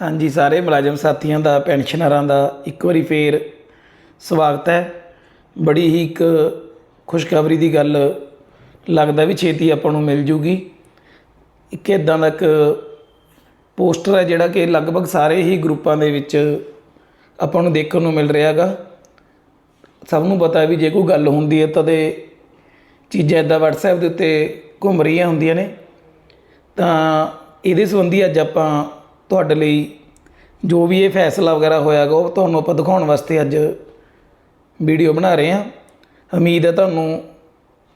ਹਾਂਜੀ, ਸਾਰੇ ਮੁਲਾਜ਼ਮ ਸਾਥੀਆਂ ਦਾ, ਪੈਨਸ਼ਨਰਾਂ ਦਾ ਇੱਕ ਵਾਰੀ ਫੇਰ ਸਵਾਗਤ ਹੈ। ਬੜੀ ਹੀ ਇੱਕ ਖੁਸ਼ਖਬਰੀ ਦੀ ਗੱਲ ਲੱਗਦਾ ਵੀ ਛੇਤੀ ਆਪਾਂ ਨੂੰ ਮਿਲ ਜੂਗੀ। ਇੱਕ ਇਦਾਂ ਦਾ ਇੱਕ ਪੋਸਟਰ ਹੈ ਜਿਹੜਾ ਕਿ ਲਗਭਗ ਸਾਰੇ ਹੀ ਗਰੁੱਪਾਂ ਦੇ ਵਿੱਚ ਆਪਾਂ ਨੂੰ ਦੇਖਣ ਨੂੰ ਮਿਲ ਰਿਹਾ ਹੈਗਾ। ਸਭ ਨੂੰ ਪਤਾ ਵੀ ਜੇ ਕੋਈ ਗੱਲ ਹੁੰਦੀ ਹੈ ਤਾਂ ਦੇ ਚੀਜ਼ਾਂ ਇਦਾਂ WhatsApp ਦੇ ਉੱਤੇ ਘੁੰਮ ਰਹੀਆਂ ਹੁੰਦੀਆਂ ਨੇ। ਤਾਂ ਇਹਦੇ ਸੰਬੰਧੀ ਅੱਜ ਆਪਾਂ ਤੁਹਾਡੇ ਲਈ ਜੋ ਵੀ ਇਹ ਫੈਸਲਾ ਵਗੈਰਾ ਹੋਇਆਗਾ, ਉਹ ਤੁਹਾਨੂੰ ਆਪਾਂ ਦਿਖਾਉਣ ਵਾਸਤੇ ਅੱਜ ਵੀਡੀਓ ਬਣਾ ਰਹੇ ਹਾਂ। ਉਮੀਦ ਹੈ ਤੁਹਾਨੂੰ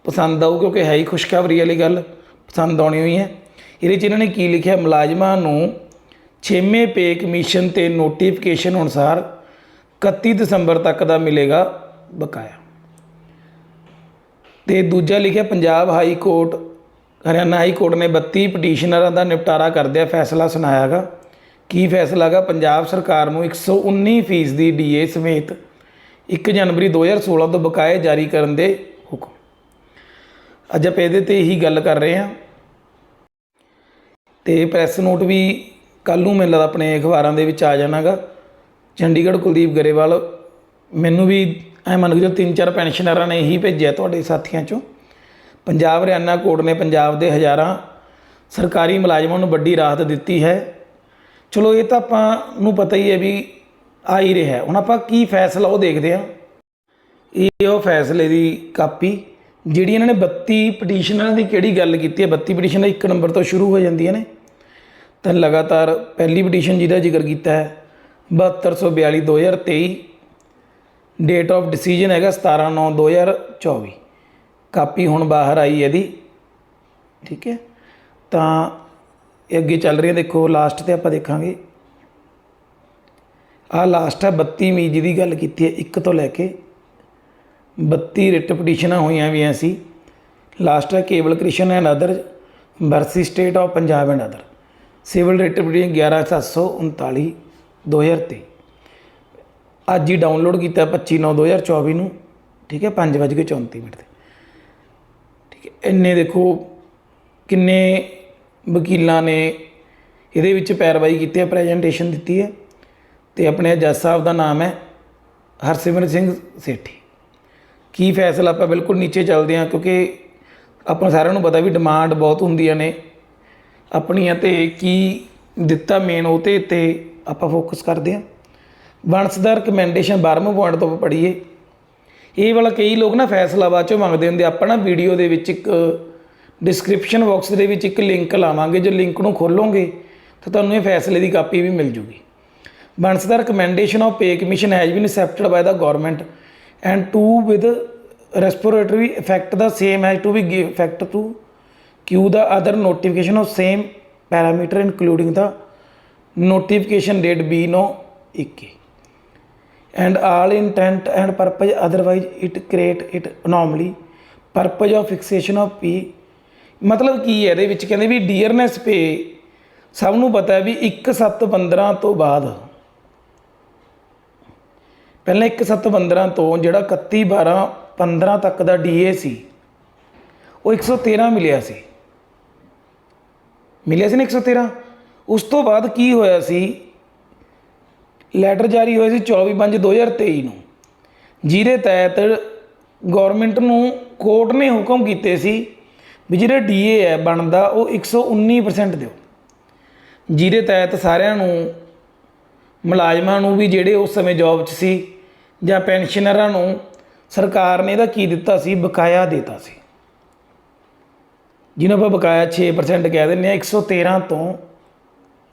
ਪਸੰਦ ਆਊ, ਕਿਉਂਕਿ ਹੈ ਹੀ ਖੁਸ਼ਖਬਰੀ ਵਾਲੀ ਗੱਲ, ਪਸੰਦ ਆਉਣੀ ਹੋਈ ਹੈ। ਇਹਦੇ 'ਚ ਇਹਨਾਂ ਨੇ ਕੀ ਲਿਖਿਆ? ਮੁਲਾਜ਼ਮਾਂ ਨੂੰ 6ਵੇਂ ਪੇ ਕਮਿਸ਼ਨ ਤੇ ਨੋਟੀਫਿਕੇਸ਼ਨ ਅਨੁਸਾਰ 31 ਦਸੰਬਰ ਤੱਕ ਦਾ ਮਿਲੇਗਾ ਬਕਾਇਆ। ਤੇ ਦੂਜਾ ਲਿਖਿਆ, Punjab high court, Haryana high court ਨੇ 32 ਪਟੀਸ਼ਨਰਾਂ ਦਾ ਨਿਪਟਾਰਾ ਕਰਦਿਆਂ ਫੈਸਲਾ ਸੁਣਾਇਆਗਾ। ਕੀ ਫੈਸਲਾ ਗਾ ਪੰਜਾਬ ਸਰਕਾਰ ਨੂੰ 119 ਫੀਸਦੀ ਡੀਏ ਸਮੇਤ 1 ਜਨਵਰੀ 2016 ਤੋਂ ਬਕਾਏ ਜਾਰੀ ਕਰਨ ਦੇ ਹੁਕਮ। ਅੱਜ ਆਪਾਂ ਇਹਦੇ ਤੇ ਹੀ ਗੱਲ ਕਰ ਰਹੇ ਹਾਂ। ਤੇ ਪ੍ਰੈਸ ਨੋਟ ਵੀ ਕੱਲ ਨੂੰ ਮੈਨੂੰ ਲੱਗਦਾ ਆਪਣੇ ਅਖਬਾਰਾਂ ਦੇ ਵਿੱਚ ਆ ਜਾਣਾਗਾ। ਚੰਡੀਗੜ੍ਹ ਕੁਲਦੀਪ ਗਰੇਵਾਲ, ਮੈਨੂੰ ਵੀ ਐ ਮੰਨ ਕੇ ਤਿੰਨ ਚਾਰ ਪੈਨਸ਼ਨਰਾਂ ਨੇ ਇਹੀ ਭੇਜਿਆ ਤੁਹਾਡੇ ਸਾਥੀਆਂ ਚੋਂ। ਪੰਜਾਬ ਹਰਿਆਣਾ ਕੋਰਟ ਨੇ ਪੰਜਾਬ ਦੇ ਹਜ਼ਾਰਾਂ ਸਰਕਾਰੀ ਮੁਲਾਜ਼ਮਾਂ ਨੂੰ ਵੱਡੀ ਰਾਹਤ ਦਿੱਤੀ ਹੈ। ਚਲੋ ਇਹ ਤਾਂ ਆਪਾਂ ਨੂੰ ਪਤਾ ਹੀ ਹੈ ਵੀ ਆ ਹੀ ਰਿਹਾ। ਹੁਣ ਆਪਾਂ ਕੀ ਫੈਸਲਾ ਉਹ ਦੇਖਦੇ ਹਾਂ। ਇਹ ਉਹ ਫੈਸਲੇ ਦੀ ਕਾਪੀ, ਜਿਹੜੀ ਇਹਨਾਂ ਨੇ 32 ਪਟੀਸ਼ਨਰਾਂ ਦੀ ਕਿਹੜੀ ਗੱਲ ਕੀਤੀ ਹੈ? 32 ਪਟੀਸ਼ਨਾਂ ਇੱਕ ਨੰਬਰ ਤੋਂ ਸ਼ੁਰੂ ਹੋ ਜਾਂਦੀਆਂ ਨੇ। ਤਾਂ ਲਗਾਤਾਰ ਪਹਿਲੀ ਪਟੀਸ਼ਨ ਜਿਹਦਾ ਜ਼ਿਕਰ ਕੀਤਾ ਹੈ 7242 2023 ਡੇਟ ਆਫ ਡਿਸੀਜਨ ਹੈਗਾ 17/9/2024 ਕਾਪੀ ਹੁਣ ਬਾਹਰ ਆਈ ਇਹਦੀ। ਠੀਕ ਹੈ? ਤਾਂ ਇਹ ਅੱਗੇ ਚੱਲ ਰਹੀ ਦੇਖੋ ਲਾਸਟ ਤੇ ਆਪਾਂ ਦੇਖਾਂਗੇ। ਆ ਲਾਸਟ ਹੈ 32 ਮਈ ਜੀ ਦੀ ਗੱਲ ਕੀਤੀ ਹੈ, ਇੱਕ ਤੋਂ ਲੈ ਕੇ 32 ਰਿਟ ਪਟੀਸ਼ਨਾਂ ਹੋਈਆਂ ਵੀ ਸੀ। ਲਾਸਟ ਹੈ Kewal Krishan and other versus state of Punjab and other civil writ petition 11739 2023 ਅੱਜ ਹੀ ਡਾਊਨਲੋਡ ਕੀਤਾ 25 9 2024 ਨੂੰ। ਠੀਕ ਹੈ 5:34 ਮਿੰਟ ਤੇ ਠੀਕ ਹੈ, ਇੰਨੇ ਦੇਖੋ ਕਿੰਨੇ ਵਕੀਲਾਂ ਨੇ ਇਹਦੇ ਵਿੱਚ ਪੈਰਵਾਈ ਕੀਤੀ ਹੈ ਪ੍ਰੈਜੈਂਟੇਸ਼ਨ ਦਿੱਤੀ ਹੈ ਤੇ ਆਪਣੇ ਜੱਜ ਸਾਹਿਬ ਦਾ ਨਾਮ ਹੈ ਹਰਸਿਮਰਨ ਸਿੰਘ ਸੇਠੀ। ਕੀ ਫੈਸਲਾ ਆਪਾਂ ਬਿਲਕੁਲ ਨੀਚੇ ਚੱਲਦੇ ਹਾਂ ਕਿਉਂਕਿ ਆਪਾਂ ਸਾਰਿਆਂ ਨੂੰ ਪਤਾ ਵੀ ਡਿਮਾਂਡ ਬਹੁਤ ਹੁੰਦੀਆਂ ਨੇ। ਆਪਣੀਆਂ ਤੇ ਕੀ ਦਿੱਤਾ ਮੇਨ ਉਹ ਤੇ ਤੇ ਆਪਾਂ ਫੋਕਸ ਕਰਦੇ ਹਾਂ। ਵੰਸ ਦਾ ਰეკਮੈਂਡੇਸ਼ਨ 12ਵਾਂ ਪੁਆਇੰਟ ਤੋਂ ਪੜ੍ਹੀਏ। ਇਹ ਵਾਲਾ ਕਈ ਲੋਕ ਨਾ ਫੈਸਲਾ ਬਾਅਦ ਚੋਂ ਮੰਗਦੇ ਹੁੰਦੇ ਆਪਾਂ ਨਾ ਵੀਡੀਓ ਦੇ ਵਿੱਚ ਇੱਕ ਡਿਸਕ੍ਰਿਪਸ਼ਨ ਬਾਕਸ ਦੇ ਵਿੱਚ ਇੱਕ ਲਿੰਕ ਲਾਵਾਂਗੇ ਜੇ ਲਿੰਕ ਨੂੰ ਖੋਲੋਗੇ ਤਾਂ ਤੁਹਾਨੂੰ ਇਹ ਫੈਸਲੇ ਦੀ ਕਾਪੀ ਵੀ ਮਿਲ ਜੂਗੀ buns the recommendation of pay commission has been accepted by the government and to with respiratory effect the same has to be give effect to Q the other notification of same parameter including the notification date be no 21 and all intent and purpose otherwise it create it anomaly purpose of fixation of P ਮਤਲਬ ਕੀ ਹੈ ਇਹਦੇ ਵਿੱਚ? ਕਹਿੰਦੇ ਵੀ ਡੀਅਰਨੈਸ ਪੇ ਸਭ ਨੂੰ ਪਤਾ ਹੈ ਵੀ 1715 ਤੋਂ ਬਾਅਦ। ਪਹਿਲਾਂ 1715 ਤੋਂ ਜਿਹੜਾ 31 12 15 ਤੱਕ ਦਾ ਡੀਏ ਸੀ, ਉਹ 113 ਮਿਲਿਆ ਸੀ। ਮਿਲਿਆ ਸੀ ਨਾ 113 ਉਸ ਤੋਂ ਬਾਅਦ ਕੀ ਹੋਇਆ ਸੀ? ਲੈਟਰ ਜਾਰੀ ਹੋਇਆ ਸੀ 24/5/2023 ਨੂੰ। ਜਿਹਦੇ ਤਹਿਤ ਗਵਰਨਮੈਂਟ ਨੂੰ ਕੋਰਟ ਨੇ ਹੁਕਮ ਕੀਤੇ ਸੀ ਵੀ ਜਿਹੜਾ ਡੀਏ ਹੈ ਬਣਦਾ, ਉਹ 119% ਦਿਓ। ਜਿਹਦੇ ਤਹਿਤ ਸਾਰਿਆਂ ਨੂੰ, ਮੁਲਾਜ਼ਮਾਂ ਨੂੰ ਵੀ ਜਿਹੜੇ ਉਸ ਸਮੇਂ ਜੌਬ 'ਚ ਸੀ ਜਾਂ ਪੈਨਸ਼ਨਰਾਂ ਨੂੰ ਸਰਕਾਰ ਨੇ ਇਹਦਾ ਕੀ ਦਿੱਤਾ ਸੀ? ਬਕਾਇਆ ਦਿੱਤਾ ਸੀ। ਜਿਹਨੂੰ ਆਪਾਂ ਬਕਾਇਆ 6% ਕਹਿ ਦਿੰਦੇ ਆ 113 ਤੋਂ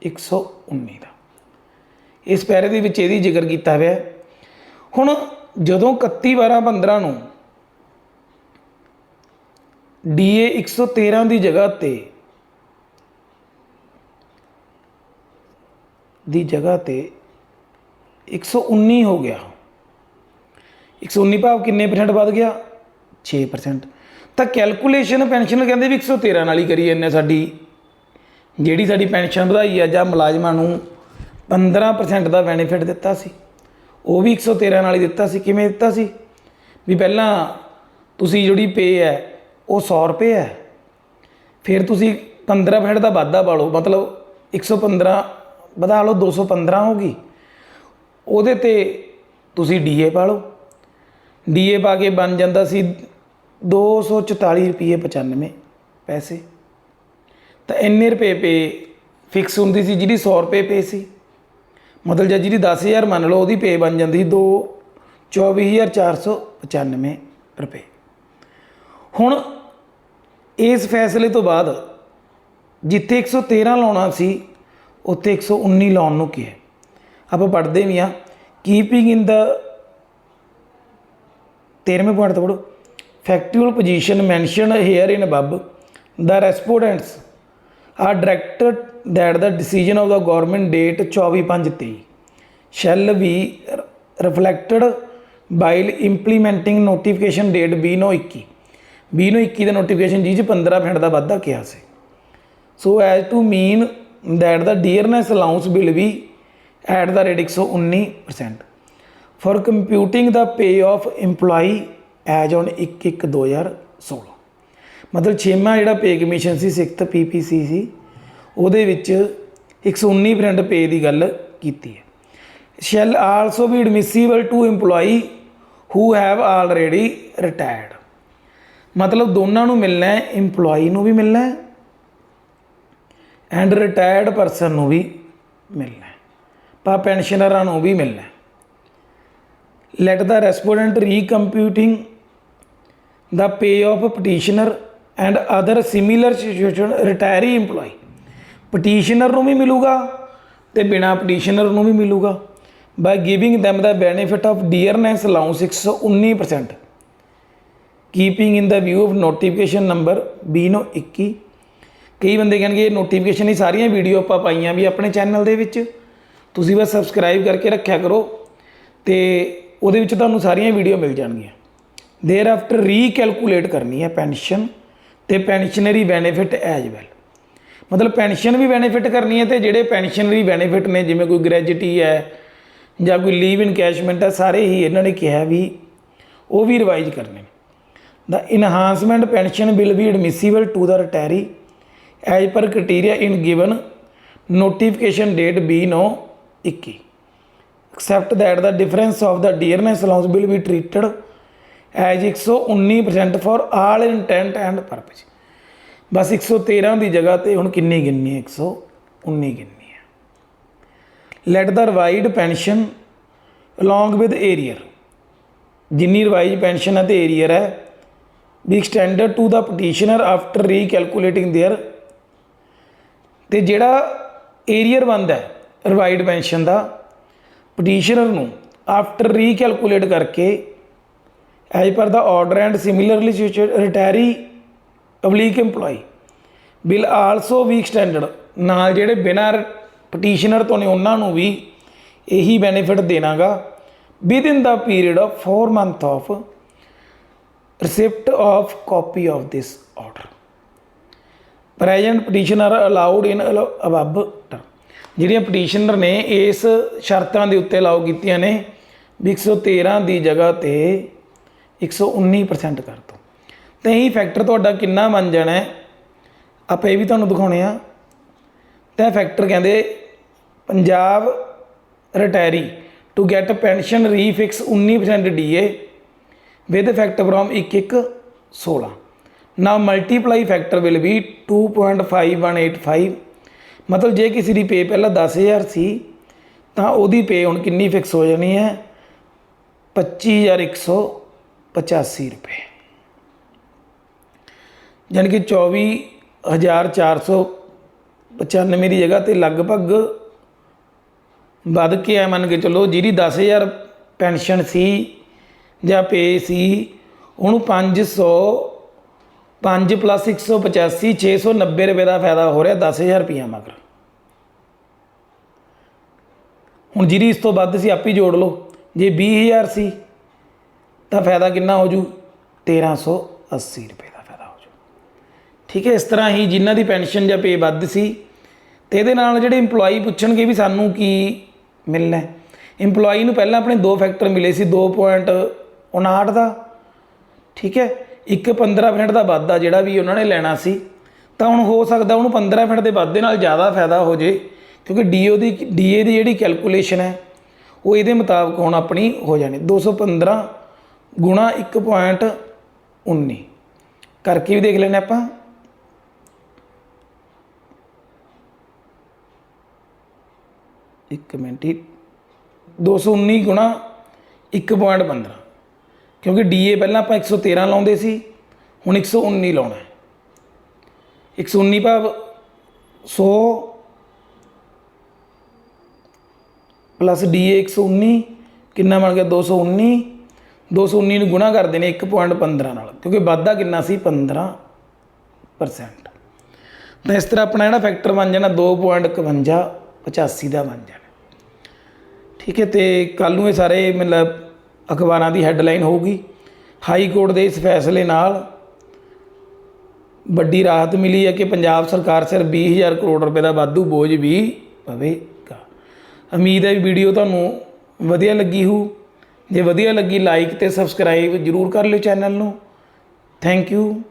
119 ਦਾ। ਇਸ ਪੈਰੇ ਦੇ ਵਿੱਚ ਇਹਦੀ ਜ਼ਿਕਰ ਕੀਤਾ ਹੋਇਆ ਹੁਣ ਜਦੋਂ 31 12 15 ਨੂੰ ਡੀਏ 113 ਦੀ ਜਗ੍ਹਾ ਤੇ, ਦੀ ਜਗ੍ਹਾ ਤੇ 119 ਹੋ ਗਿਆ। 119 ਭਾਵ ਕਿੰਨੇ ਪਰਸੈਂਟ ਵੱਧ ਗਿਆ? 6% ਤਾਂ ਕੈਲਕੂਲੇਸ਼ਨ ਪੈਨਸ਼ਨ ਕਹਿੰਦੇ ਵੀ 113 ਨਾਲ ਹੀ ਕਰੀ ਜਾਂਦੇ ਸਾਡੀ। ਜਿਹੜੀ ਸਾਡੀ ਪੈਨਸ਼ਨ ਵਧਾਈ ਆ ਜਾਂ ਮੁਲਾਜ਼ਮਾਂ ਨੂੰ 15% ਦਾ ਬੈਨੀਫਿਟ ਦਿੱਤਾ ਸੀ, ਉਹ ਵੀ 113 ਨਾਲ ਹੀ ਦਿੱਤਾ ਸੀ। ਕਿਵੇਂ ਦਿੱਤਾ ਸੀ? ਵੀ ਪਹਿਲਾਂ ਤੁਸੀਂ ਜਿਹੜੀ ਪੇ ਹੈ ਉਹ 100 ਰੁਪਏ ਹੈ। ਫਿਰ ਤੁਸੀਂ 15% ਦਾ ਵਾਧਾ ਪਾ ਲਓ ਮਤਲਬ 115 ਵਧਾ ਲਓ 215 ਹੋ ਗਈ। ਉਹਦੇ ਤੇ ਤੁਸੀਂ ਡੀਏ ਪਾ ਲਓ। ਡੀਏ ਪਾ ਕੇ ਬਣ ਜਾਂਦਾ ਸੀ 244 ਰੁਪਏ 95 ਪੈਸੇ। ਤਾਂ ਇੰਨੇ ਰੁਪਏ ਪੇ ਫਿਕਸ ਹੁੰਦੀ ਸੀ, ਜਿਹਦੀ 100 ਰੁਪਏ ਪੇ ਸੀ। ਮਤਲਬ ਜੇ ਜਿਹਦੀ 10000 ਮੰਨ ਲਓ, ਉਹਦੀ ਪੇ ਬਣ ਜਾਂਦੀ ਸੀ 2 24495 ਰੁਪਏ। ਹੁਣ ਇਸ ਫੈਸਲੇ ਤੋਂ ਬਾਅਦ ਜਿੱਥੇ 113 ਲਾਉਣਾ ਸੀ ਉੱਥੇ 119 ਲਾਉਣ ਨੂੰ ਕਿਹਾ ਆਪਾਂ ਪੜ੍ਹਦੇ ਵੀ ਆ ਕੀਪਿੰਗ ਇਨ ਦਾ 13ਵੇਂ ਪੁਆਇੰਟ ਤੋਂ ਪੜੋ factual position mention here in above the respondents are directed that the decision of the government date 24/5/23 shall be reflected while implementing notification date 2021 2021 ਦਾ ਨੋਟੀਫਿਕੇਸ਼ਨ ਜੀ ਚ 15 ਮਿੰਟ ਦਾ ਵਾਧਾ ਕਿਹਾ ਸੀ। So as to mean that the dearness allowance will be at the rate 119% for computing the pay of employee as on 1/1/2016 ਮਤਲਬ ਛੇਵਾਂ ਜਿਹੜਾ pay commission ਸੀ ਸਿਕਸਥ ਪੀਪੀਸੀ ਸੀ, ਉਹਦੇ ਵਿੱਚ 119% ਪੇ ਦੀ ਗੱਲ ਕੀਤੀ ਹੈ। Shall also be admissible to EMPLOYEE who have already retired ਮਤਲਬ ਦੋਨਾਂ ਨੂੰ ਮਿਲਣਾ ਹੈ EMPLOYEE ਨੂੰ ਵੀ ਮਿਲਣਾ ਹੈ ਐਂਡ ਰਿਟਾਇਰਡ ਪਰਸਨ ਨੂੰ ਵੀ ਮਿਲਣਾ ਹੈ ਪਾ ਪੈਨਸ਼ਨਰਾਂ ਨੂੰ ਵੀ ਮਿਲਣਾ ਹੈ let the respondent recomputing the pay of petitioner and other similar situation retiree EMPLOYEE petitioner ਨੂੰ ਵੀ ਮਿਲੂਗਾ ਤੇ ਬਿਨਾ ਪਟੀਸ਼ਨਰ ਨੂੰ ਵੀ ਮਿਲੂਗਾ by giving them the benefit of dearness allowance 119% keeping in the view of notification number 2021 ਕਈ ਬੰਦੇ ਕਹਿਣਗੇ ਇਹ ਨੋਟੀਫਿਕੇਸ਼ਨ ਹੀ ਸਾਰੀਆਂ ਵੀਡੀਓ ਆਪਾਂ ਪਾਈਆਂ ਵੀ ਆਪਣੇ ਚੈਨਲ ਦੇ ਵਿੱਚ। ਤੁਸੀਂ ਬਸ ਸਬਸਕ੍ਰਾਈਬ ਕਰਕੇ ਰੱਖਿਆ ਕਰੋ ਤੇ ਉਹਦੇ ਵਿੱਚ ਤੁਹਾਨੂੰ ਸਾਰੀਆਂ ਵੀਡੀਓ ਮਿਲ ਜਾਣਗੀਆਂ। ਦੇਰ ਆਫਟਰ ਰੀਕੈਲਕੂਲੇਟ ਕਰਨੀ ਹੈ ਪੈਨਸ਼ਨ ਤੇ ਪੈਨਸ਼ਨਰੀ ਬੈਨੀਫਿਟ ਐਜ ਵੈਲ ਮਤਲਬ ਪੈਨਸ਼ਨ ਵੀ ਬੈਨੀਫਿਟ ਕਰਨੀ ਹੈ ਤੇ ਜਿਹੜੇ ਪੈਨਸ਼ਨਰੀ ਬੈਨੀਫਿਟ ਨੇ, ਜਿਵੇਂ ਕੋਈ ਗ੍ਰੈਜੂਟੀ ਹੈ ਜਾਂ ਕੋਈ ਲੀਵ ਇਨਕੈਸ਼ਮੈਂਟ ਹੈ, ਸਾਰੇ ਹੀ ਇਹਨਾਂ ਨੇ ਕਿਹਾ ਵੀ ਉਹ ਵੀ ਰਿਵਾਈਜ਼ ਕਰਨੇ ਨੇ। The enhancement pension will be admissible to the retiree as per criteria in given notification date B921 except that the difference of the dearness allowance will be treated as 119% for all intent and purpose ਬਸ 113 ਦੀ ਜਗ੍ਹਾ ਤੇ ਹੁਣ ਕਿੰਨੀ ਗਿਣਨੀ ਹੈ 119 ਗਿਣਨੀ ਹੈ let the revised pension along with arrear ਜਿੰਨੀ ਰਿਵਾਈਜ਼ ਪੈਨਸ਼ਨ ਹੈ ਤੇ ਏਰੀਅਰ ਹੈ be extended to the petitioner after recalculating their, ਤੇ ਜਿਹੜਾ ਏਰੀਅਰ ਬੰਦਾ ਹੈ ਰਿਵਾਈਡ ਪੈਨਸ਼ਨ ਦਾ ਪਟੀਸ਼ਨਰ ਨੂੰ ਆਫਟਰ ਰੀਕੈਲਕੂਲੇਟ ਕਰਕੇ as per the order and similarly retiree public EMPLOYEE will also be extended ਨਾਲ ਜਿਹੜੇ ਬਿਨਾਂ ਪਟੀਸ਼ਨਰ ਤੋਂ ਨੇ, ਉਹਨਾਂ ਨੂੰ ਵੀ ਇਹੀ benefit ਦੇਣਾਗਾ within the period of 4 month of receipt of copy of this order. Present petitioner allowed in above term. ਜਿਹੜੀਆਂ ਪਟੀਸ਼ਨਰ ਨੇ ਇਸ ਸ਼ਰਤਾਂ ਦੇ ਉੱਤੇ ਲਾਗੂ ਕੀਤੀਆਂ ਨੇ, ਵੀ 113 ਦੀ ਜਗ੍ਹਾ ਤੇ 119% ਕਰ ਦੋ। ਤੇ ਇਹ ਫੈਕਟਰ ਤੁਹਾਡਾ ਕਿੰਨਾ ਬਣ ਜਾਣਾ ਹੈ? ਆਪਾਂ ਇਹ ਵੀ ਤੁਹਾਨੂੰ ਦਿਖਾਉਣੇ ਆ। ਤਾਂ ਫੈਕਟਰ ਕਹਿੰਦੇ Punjab retiree to get pension refix 19% DA with effect from 1 1 16 now multiply factor will be 2.5185 ਮਤਲਬ ਜੇ ਕਿਸੇ ਦੀ ਪੇ ਪਹਿਲਾਂ 10000 ਸੀ, ਤਾਂ ਉਹਦੀ ਪੇ ਹੁਣ ਕਿੰਨੀ ਫਿਕਸ ਹੋ ਜਾਣੀ ਹੈ? 25185 ਰੁਪਏ। ਯਾਨੀ ਕਿ 24495 ਦੀ ਜਗ੍ਹਾ ਤੇ ਲਗਭਗ ਵੱਧ ਕੇ ਆ ਮੰਨ ਕੇ ਚੱਲੋ, ਜਿਹਦੀ 10000 ਪੈਨਸ਼ਨ ਸੀ ਜਾਂ ਪੇ ਸੀ, ਉਹਨੂੰ 500 5 ਪਲੱਸ 185 690 ਰੁਪਏ ਦਾ ਫਾਇਦਾ ਹੋ ਰਿਹਾ 10000 ਰੁਪਈਆ ਮਗਰ। ਹੁਣ ਜਿਹੜੀ ਇਸ ਤੋਂ ਵੱਧ ਸੀ, ਆਪੀ ਜੋੜ ਲਓ। ਜੇ 20000 ਸੀ, ਤਾਂ ਫਾਇਦਾ ਕਿੰਨਾ ਹੋ ਜੂ? 1380 ਰੁਪਏ ਦਾ ਫਾਇਦਾ ਹੋ ਜੂ। ਠੀਕ ਹੈ, ਇਸ ਤਰ੍ਹਾਂ ਹੀ ਜਿਨ੍ਹਾਂ ਦੀ ਪੈਨਸ਼ਨ ਜਾਂ ਪੇ ਵੱਧ ਸੀ, ਤੇ ਇਹਦੇ ਨਾਲ ਜਿਹੜੇ EMPLOYEE ਪੁੱਛਣਗੇ ਵੀ ਸਾਨੂੰ ਕੀ ਮਿਲਣਾ ਹੈ। EMPLOYEE ਨੂੰ ਪਹਿਲਾਂ ਆਪਣੇ ਦੋ ਫੈਕਟਰ ਮਿਲੇ ਸੀ 2.59 ਦਾ। ਠੀਕ ਹੈ? ਇੱਕ 15% ਦਾ ਵਾਧਾ ਜਿਹੜਾ ਵੀ ਉਹਨਾਂ ਨੇ ਲੈਣਾ ਸੀ। ਤਾਂ ਹੁਣ ਹੋ ਸਕਦਾ ਉਹਨੂੰ 15% ਦੇ ਵਾਧੇ ਨਾਲ ਜ਼ਿਆਦਾ ਫਾਇਦਾ ਹੋ ਜੇ, ਕਿਉਂਕਿ ਡੀਓ ਦੀ ਡੀਏ ਦੀ ਜਿਹੜੀ ਕੈਲਕੂਲੇਸ਼ਨ ਹੈ, ਉਹ ਇਹਦੇ ਮੁਤਾਬਕ ਹੁਣ ਆਪਣੀ ਹੋ ਜਾਣੀ। 215 ਗੁਣਾ 1.19 ਕਰਕੇ ਵੀ ਦੇਖ ਲੈਣੇ ਆਪਾਂ। ਇੱਕ ਮਿੰਟ ਹੀ 219 ਗੁਣਾ 1.15 ਕਿਉਂਕਿ ਡੀਏ ਪਹਿਲਾਂ ਆਪਾਂ 113 ਲਾਉਂਦੇ ਸੀ, ਹੁਣ 119 ਲਾਉਣਾ ਹੈ। 119 ਭਾਵ 100 ਪਲੱਸ ਡੀਏ 119 ਕਿੰਨਾ ਬਣ ਗਿਆ? 219 219 ਨੂੰ ਗੁਣਾ ਕਰਦੇ ਨੇ 1.15 ਨਾਲ, ਕਿਉਂਕਿ ਵਾਧਾ ਕਿੰਨਾ ਸੀ? 15% ਤਾਂ ਇਸ ਤਰ੍ਹਾਂ ਆਪਣਾ ਜਿਹੜਾ ਫੈਕਟਰ ਬਣ ਜਾਣਾ 2.51 85 ਦਾ ਬਣ ਜਾਣਾ। ਠੀਕ ਹੈ, ਤੇ ਕੱਲ ਨੂੰ ਇਹ ਸਾਰੇ ਮਤਲਬ ਅਖਬਾਰਾਂ ਦੀ ਹੈੱਡਲਾਈਨ ਹੋਊਗੀ। ਹਾਈ ਕੋਰਟ ਦੇ ਇਸ ਫੈਸਲੇ ਨਾਲ ਵੱਡੀ ਰਾਹਤ ਮਿਲੀ ਹੈ ਕਿ ਪੰਜਾਬ ਸਰਕਾਰ ਸਿਰ 20000 ਕਰੋੜ ਰੁਪਏ ਦਾ ਵਾਧੂ ਬੋਝ ਵੀ ਪਵੇਗਾ। ਉਮੀਦ ਹੈ ਵੀਡੀਓ ਤੁਹਾਨੂੰ ਵਧੀਆ ਲੱਗੀ ਹੋ ਜੇ ਵਧੀਆ ਲੱਗੀ ਲਾਈਕ ਤੇ ਸਬਸਕ੍ਰਾਈਬ ਜਰੂਰ ਕਰ ਲਿਓ ਚੈਨਲ ਨੂੰ। Thank you